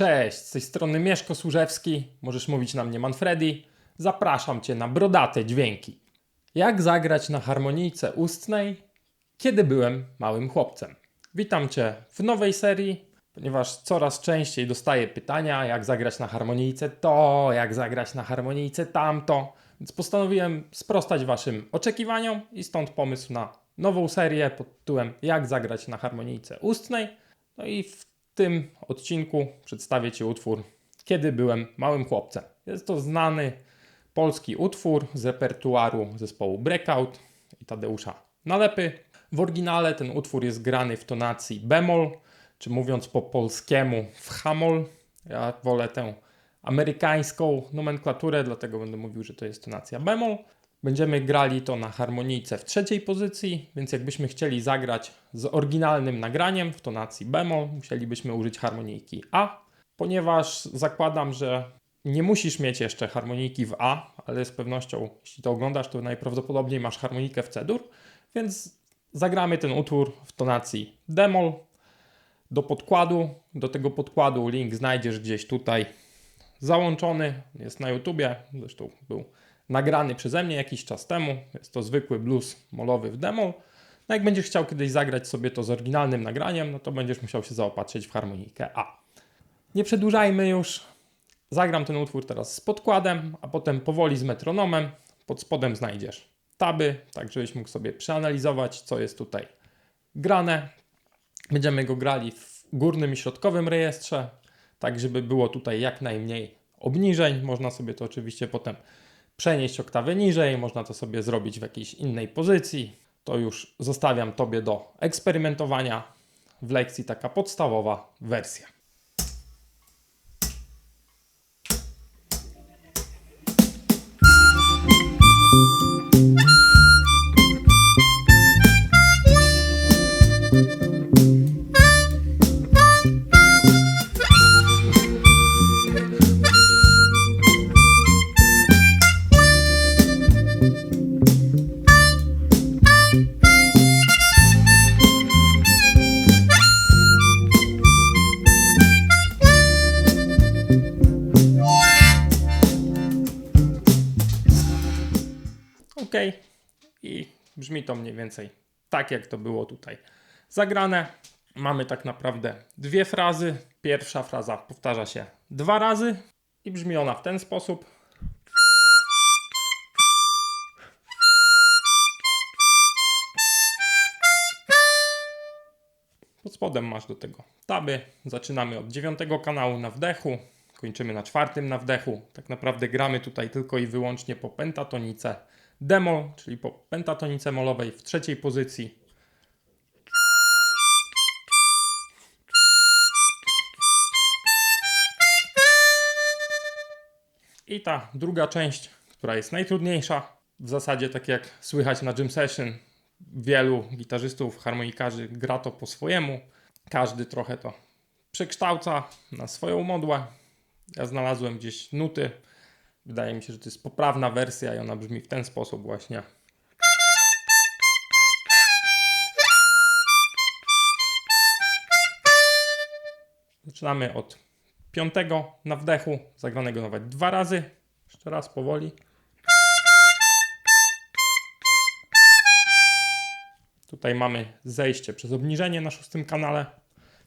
Cześć, z tej strony Mieszko Służewski, możesz mówić na mnie Manfredi. Zapraszam Cię na brodate dźwięki. Jak zagrać na harmonijce ustnej, kiedy byłem małym chłopcem? Witam Cię w nowej serii, ponieważ coraz częściej dostaję pytania, jak zagrać na harmonijce to, jak zagrać na harmonijce tamto, więc postanowiłem sprostać Waszym oczekiwaniom i stąd pomysł na nową serię pod tytułem Jak zagrać na harmonijce ustnej. No i w tym odcinku przedstawię Ci utwór Kiedy byłem małym chłopcem. Jest to znany polski utwór z repertuaru zespołu Breakout i Tadeusza Nalepy. W oryginale ten utwór jest grany w tonacji bemol, czy mówiąc po polskiemu w hamol. Ja wolę tę amerykańską nomenklaturę, dlatego będę mówił, że to jest tonacja bemol. Będziemy grali to na harmonijce w trzeciej pozycji, więc jakbyśmy chcieli zagrać z oryginalnym nagraniem w tonacji bemol, musielibyśmy użyć harmonijki A, ponieważ zakładam, że nie musisz mieć jeszcze harmonijki w A, ale z pewnością, jeśli to oglądasz, to najprawdopodobniej masz harmonikę w C-dur, więc zagramy ten utwór w tonacji demol. Do podkładu, do tego podkładu link znajdziesz gdzieś tutaj załączony, jest na YouTubie, zresztą był nagrany przeze mnie jakiś czas temu. Jest to zwykły blues molowy w demo. No jak będziesz chciał kiedyś zagrać sobie to z oryginalnym nagraniem, no to będziesz musiał się zaopatrzyć w harmonikę A. Nie przedłużajmy już. Zagram ten utwór teraz z podkładem, a potem powoli z metronomem. Pod spodem znajdziesz taby, tak żebyś mógł sobie przeanalizować, co jest tutaj grane. Będziemy go grali w górnym i środkowym rejestrze, tak żeby było tutaj jak najmniej obniżeń. Można sobie to oczywiście potem przenieść oktawę niżej, można to sobie zrobić w jakiejś innej pozycji. To już zostawiam Tobie do eksperymentowania. W lekcji taka podstawowa wersja. Ok. I brzmi to mniej więcej tak, jak to było tutaj zagrane. Mamy tak naprawdę dwie frazy. Pierwsza fraza powtarza się dwa razy i brzmi ona w ten sposób. Pod spodem masz do tego taby. Zaczynamy od dziewiątego kanału na wdechu, kończymy na czwartym na wdechu. Tak naprawdę gramy tutaj tylko i wyłącznie po pentatonice demol, czyli po pentatonice molowej w trzeciej pozycji. I ta druga część, która jest najtrudniejsza, w zasadzie tak jak słychać na Jam Session, wielu gitarzystów, harmonikarzy gra to po swojemu. Każdy trochę to przekształca na swoją modłę. Ja znalazłem gdzieś nuty. Wydaje mi się, że to jest poprawna wersja i ona brzmi w ten sposób właśnie. Zaczynamy od piątego na wdechu, zagranego nawet dwa razy. Jeszcze raz powoli. Tutaj mamy zejście przez obniżenie na szóstym kanale,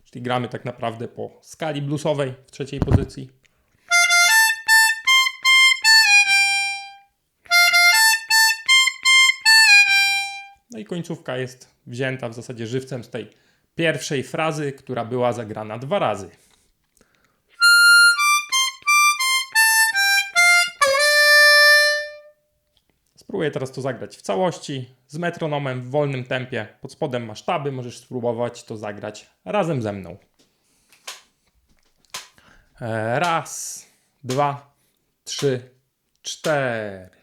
czyli gramy tak naprawdę po skali bluesowej w trzeciej pozycji. I końcówka jest wzięta w zasadzie żywcem z tej pierwszej frazy, która była zagrana dwa razy. Spróbuję teraz to zagrać w całości, z metronomem w wolnym tempie. Pod spodem masz taby, możesz spróbować to zagrać razem ze mną. E, Raz, dwa, trzy, cztery.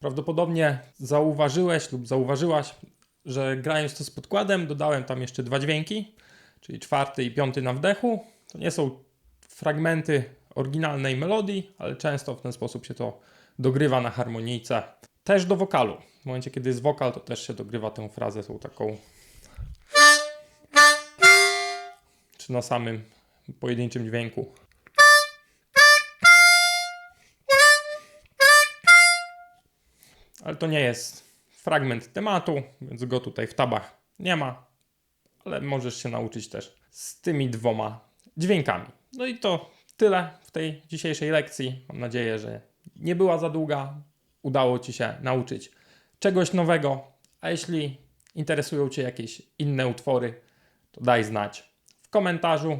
Prawdopodobnie zauważyłeś lub zauważyłaś, że grając to z podkładem, dodałem tam jeszcze dwa dźwięki, czyli czwarty i piąty na wdechu. To nie są fragmenty oryginalnej melodii, ale często w ten sposób się to dogrywa na harmonijce. Też do wokalu. W momencie, kiedy jest wokal, to też się dogrywa tę frazę tą taką. Czy na samym pojedynczym dźwięku. Ale to nie jest fragment tematu, więc go tutaj w tabach nie ma, ale możesz się nauczyć też z tymi dwoma dźwiękami. No i to tyle w tej dzisiejszej lekcji. Mam nadzieję, że nie była za długa. Udało Ci się nauczyć czegoś nowego. A jeśli interesują Cię jakieś inne utwory, to daj znać w komentarzu.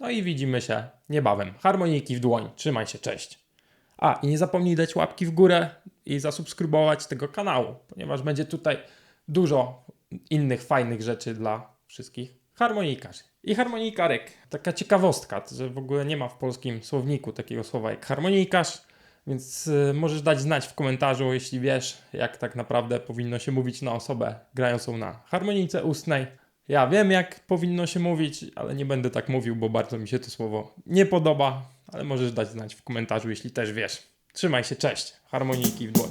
No i widzimy się niebawem. Harmonijki w dłoń. Trzymaj się, cześć. A, i nie zapomnij dać łapki w górę i zasubskrybować tego kanału, ponieważ będzie tutaj dużo innych fajnych rzeczy dla wszystkich harmonikarzy i harmonikarek. Taka ciekawostka, że w ogóle nie ma w polskim słowniku takiego słowa jak harmonikarz, więc y, możesz dać znać w komentarzu, jeśli wiesz, jak tak naprawdę powinno się mówić na osobę grającą na harmonijce ustnej. Ja wiem, jak powinno się mówić, ale nie będę tak mówił, bo bardzo mi się to słowo nie podoba, ale możesz dać znać w komentarzu, jeśli też wiesz. Trzymaj się, cześć. Harmonijki w dłoń.